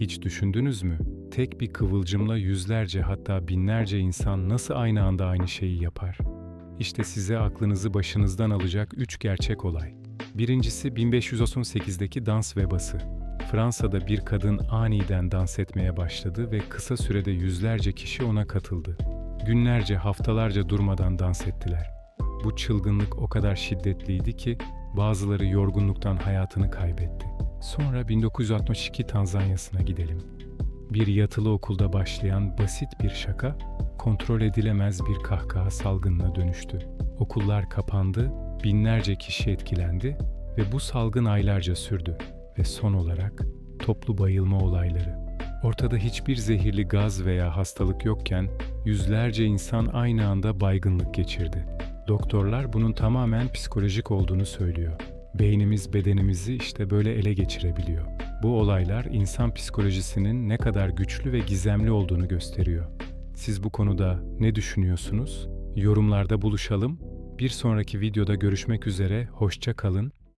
Hiç düşündünüz mü? Tek bir kıvılcımla yüzlerce hatta binlerce insan nasıl aynı anda aynı şeyi yapar? İşte size aklınızı başınızdan alacak üç gerçek olay. Birincisi 1538'deki dans vebası. Fransa'da bir kadın aniden dans etmeye başladı ve kısa sürede yüzlerce kişi ona katıldı. Günlerce, haftalarca durmadan dans ettiler. Bu çılgınlık o kadar şiddetliydi ki bazıları yorgunluktan hayatını kaybetti. Sonra 1962 Tanzanya'sına gidelim. Bir yatılı okulda başlayan basit bir şaka, kontrol edilemez bir kahkaha salgınına dönüştü. Okullar kapandı, binlerce kişi etkilendi ve bu salgın aylarca sürdü ve son olarak toplu bayılma olayları. Ortada hiçbir zehirli gaz veya hastalık yokken yüzlerce insan aynı anda baygınlık geçirdi. Doktorlar bunun tamamen psikolojik olduğunu söylüyor. Beynimiz bedenimizi işte böyle ele geçirebiliyor. Bu olaylar insan psikolojisinin ne kadar güçlü ve gizemli olduğunu gösteriyor. Siz bu konuda ne düşünüyorsunuz? Yorumlarda buluşalım. Bir sonraki videoda görüşmek üzere, hoşça kalın,